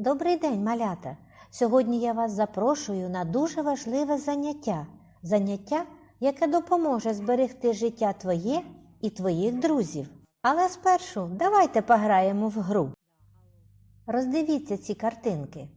Добрий день, малята! Сьогодні я вас запрошую на дуже важливе заняття. Заняття, яке допоможе зберегти життя твоє і твоїх друзів. Але спершу давайте пограємо в гру. Роздивіться ці картинки.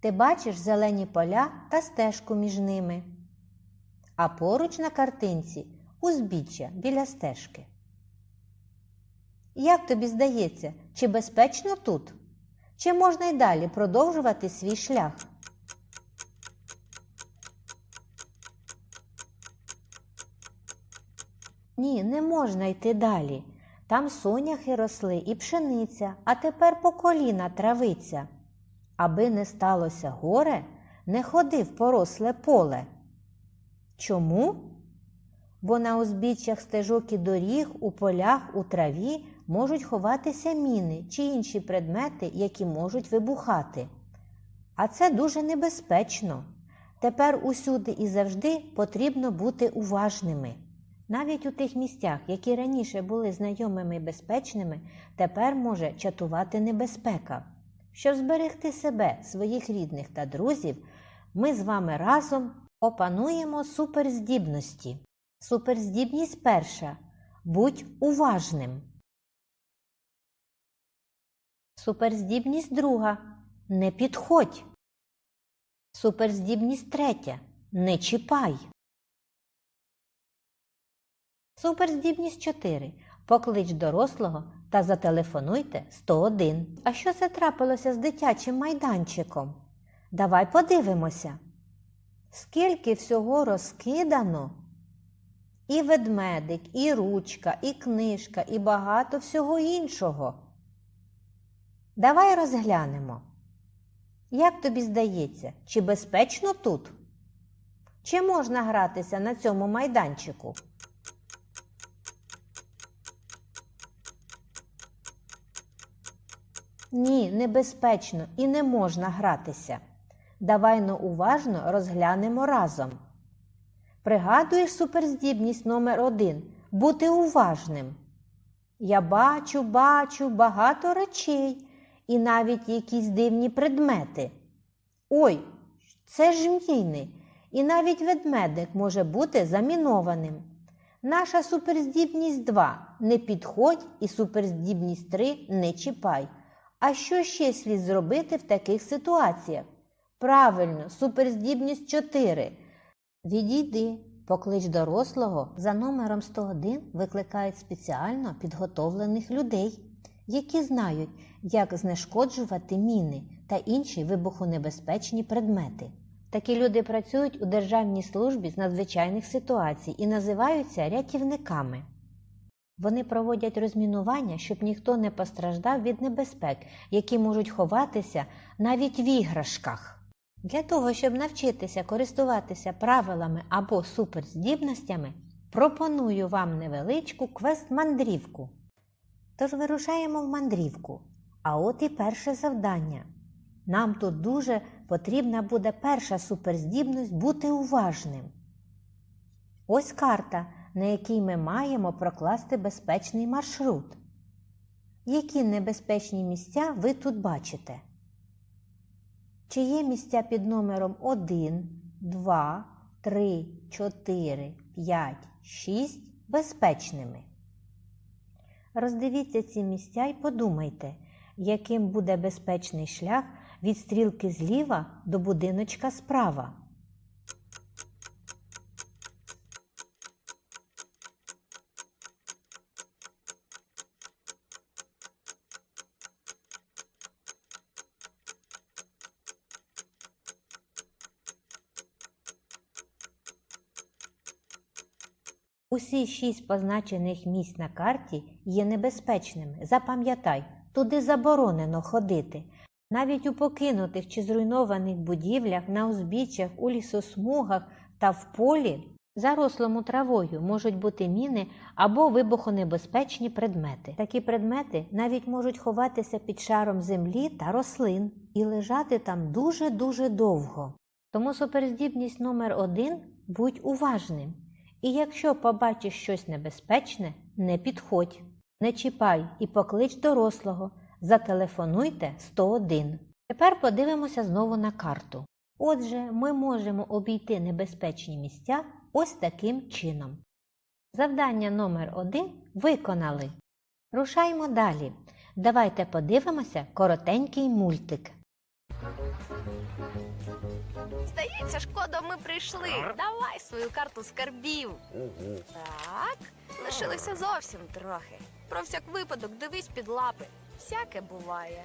Ти бачиш зелені поля та стежку між ними. А поруч на картинці узбіччя біля стежки. Як тобі здається, чи безпечно тут? Чи можна й далі продовжувати свій шлях? Ні, не можна йти далі. Там соняхи росли і пшениця, а тепер по коліна травиця. Аби не сталося горе, не ходи в поросле поле. Чому? Бо на узбіччях стежок і доріг, у полях, у траві можуть ховатися міни чи інші предмети, які можуть вибухати. А це дуже небезпечно. Тепер усюди і завжди потрібно бути уважними. Навіть у тих місцях, які раніше були знайомими і безпечними, тепер може чатувати небезпека. Щоб зберегти себе, своїх рідних та друзів, ми з вами разом опануємо суперздібності. Суперздібність перша. Будь уважним. Суперздібність друга. Не підходь. Суперздібність третя. Не чіпай. Суперздібність 4. Поклич дорослого та зателефонуйте 101. А що це трапилося з дитячим майданчиком? Давай подивимося. Скільки всього розкидано? І ведмедик, і ручка, і книжка, і багато всього іншого. Давай розглянемо. Як тобі здається, чи безпечно тут? Чи можна гратися на цьому майданчику? Ні, небезпечно і не можна гратися. Давай но уважно розглянемо разом. Пригадуєш суперздібність номер один бути уважним. Я бачу, бачу багато речей і навіть якісь дивні предмети. Ой, це ж міни, і навіть ведмедик може бути замінованим. Наша суперздібність 2 не підходь і суперздібність 3 не чіпай. А що ще слід зробити в таких ситуаціях? Правильно, суперздібність 4. Відійди, поклич дорослого. За номером 101 викликають спеціально підготовлених людей, які знають, як знешкоджувати міни та інші вибухонебезпечні предмети. Такі люди працюють у Державній службі з надзвичайних ситуацій і називаються рятівниками. Вони проводять розмінування, щоб ніхто не постраждав від небезпек, які можуть ховатися навіть в іграшках. Для того, щоб навчитися користуватися правилами або суперздібностями, пропоную вам невеличку квест-мандрівку. Тож вирушаємо в мандрівку. А от і перше завдання. Нам тут дуже потрібна буде перша суперздібність бути уважним. Ось карта, на якій ми маємо прокласти безпечний маршрут. Які небезпечні місця ви тут бачите? Чи є місця під номером 1, 2, 3, 4, 5, 6 безпечними? Роздивіться ці місця і подумайте, яким буде безпечний шлях від стрілки зліва до будиночка справа. Усі шість позначених місць на карті є небезпечними. Запам'ятай, туди заборонено ходити. Навіть у покинутих чи зруйнованих будівлях, на узбіччях, у лісосмугах та в полі, зарослому травою, можуть бути міни або вибухонебезпечні предмети. Такі предмети навіть можуть ховатися під шаром землі та рослин і лежати там дуже-дуже довго. Тому суперздібність номер один будь уважним. І якщо побачиш щось небезпечне, не підходь, не чіпай і поклич дорослого. Зателефонуйте 101. Тепер подивимося знову на карту. Отже, ми можемо обійти небезпечні місця ось таким чином. Завдання номер один виконали. Рушаймо далі. Давайте подивимося коротенький мультик. Здається, шкода, ми прийшли. Давай свою карту скарбів. Так, лишилося зовсім трохи. Про всяк випадок дивись під лапи. Всяке буває.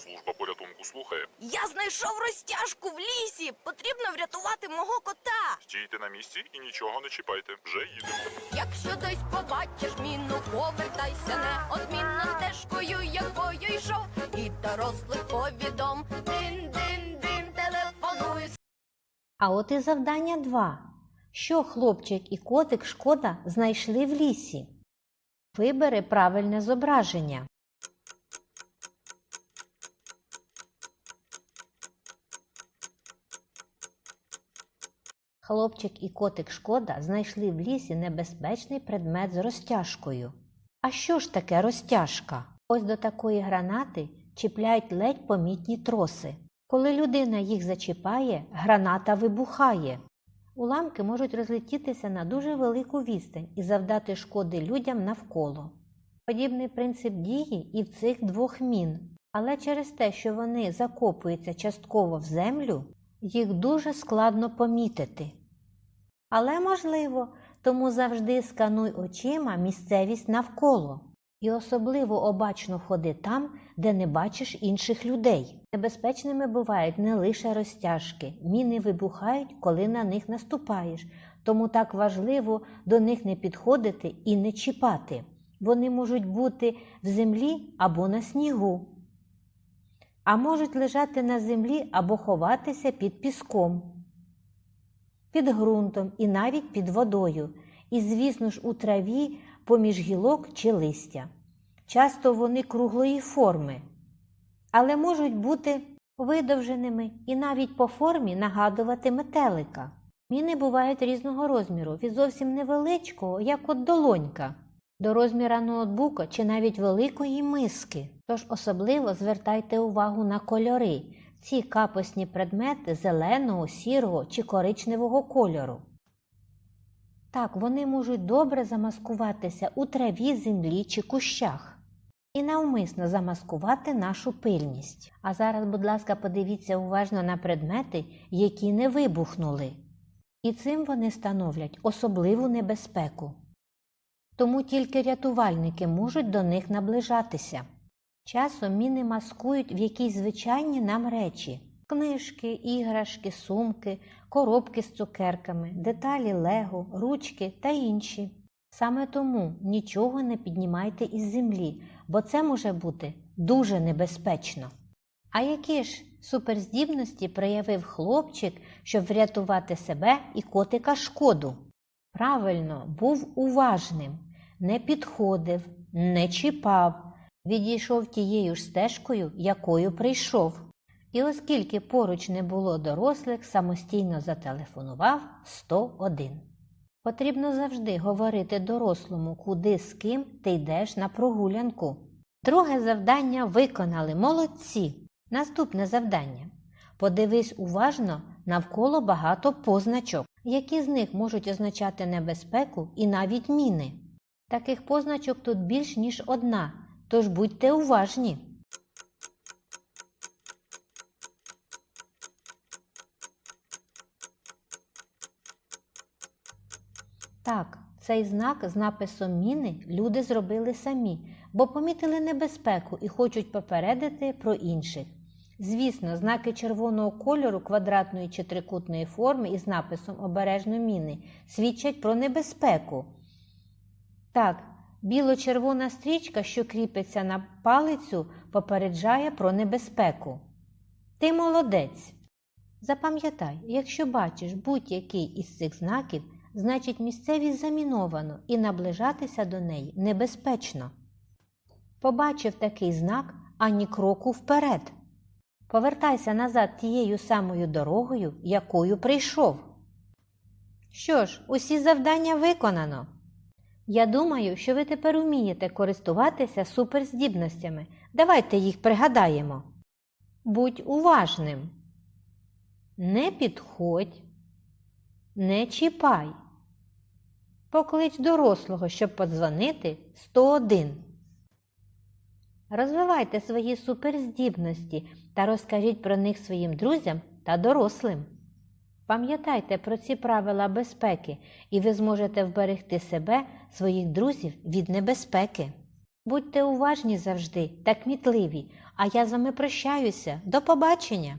Служба порятунку слухає. Я знайшов розтяжку в лісі. Потрібно врятувати мого кота. Стійте на місці і нічого не чіпайте. Вже їдемо. Якщо десь побачиш міну, повертайся неодмінно стежкою, якою йшов, і дорослих повідом. Дин-дин-дин, телефонуй. А от і завдання 2. Що хлопчик і котик шкода знайшли в лісі? Вибери правильне зображення. Хлопчик і котик шкода знайшли в лісі небезпечний предмет з розтяжкою. А що ж таке розтяжка? Ось до такої гранати чіпляють ледь помітні троси. Коли людина їх зачіпає, граната вибухає. Уламки можуть розлетітися на дуже велику відстань і завдати шкоди людям навколо. Подібний принцип дії і в цих двох мін, але через те, що вони закопуються частково в землю, їх дуже складно помітити. Але можливо, тому завжди скануй очима місцевість навколо і особливо обачно ходи там, де не бачиш інших людей. Небезпечними бувають не лише розтяжки, міни вибухають, коли на них наступаєш, тому так важливо до них не підходити і не чіпати. Вони можуть бути в землі або на снігу, а можуть лежати на землі або ховатися під піском, під ґрунтом і навіть під водою, і, звісно ж, у траві поміж гілок чи листя. Часто вони круглої форми, але можуть бути видовженими і навіть по формі нагадувати метелика. Міни бувають різного розміру, від зовсім невеличкого, як от долонька, до розміра ноутбука чи навіть великої миски. Тож особливо звертайте увагу на кольори. Ці капосні предмети зеленого, сірого чи коричневого кольору. Так, вони можуть добре замаскуватися у траві, землі чи кущах і навмисно замаскувати нашу пильність. А зараз, будь ласка, подивіться уважно на предмети, які не вибухнули. І цим вони становлять особливу небезпеку. Тому тільки рятувальники можуть до них наближатися. Часом міни маскують в якісь звичайні нам речі книжки, іграшки, сумки, коробки з цукерками, деталі лего, ручки та інші. Саме тому нічого не піднімайте із землі, бо це може бути дуже небезпечно. А які ж суперздібності проявив хлопчик, щоб врятувати себе і котика шкоду? Правильно, був уважним, не підходив, не чіпав, відійшов тією ж стежкою, якою прийшов. І оскільки поруч не було дорослих, самостійно зателефонував 101. Потрібно завжди говорити дорослому, куди з ким ти йдеш на прогулянку. Друге завдання виконали молодці. Наступне завдання. Подивись уважно навколо багато позначок, які з них можуть означати небезпеку і навіть міни. Таких позначок тут більш ніж одна, тож будьте уважні. Так, цей знак з написом міни люди зробили самі, бо помітили небезпеку і хочуть попередити про інших. Звісно, знаки червоного кольору квадратної чи трикутної форми із написом обережно міни свідчать про небезпеку. Так, біло-червона стрічка, що кріпиться на палицю, попереджає про небезпеку. Ти молодець. Запам'ятай, якщо бачиш будь-який із цих знаків, значить місцевість заміновано і наближатися до неї небезпечно. Побачив такий знак ані кроку вперед. Повертайся назад тією самою дорогою, якою прийшов. Що ж, усі завдання виконано. Я думаю, що ви тепер умієте користуватися суперздібностями. Давайте їх пригадаємо. Будь уважним. Не підходь, не чіпай. Поклич дорослого, щоб подзвонити 101. Розвивайте свої суперздібності та розкажіть про них своїм друзям та дорослим. Пам'ятайте про ці правила безпеки, і ви зможете вберегти себе, своїх друзів від небезпеки. Будьте уважні завжди та кмітливі, а я з вами прощаюся. До побачення!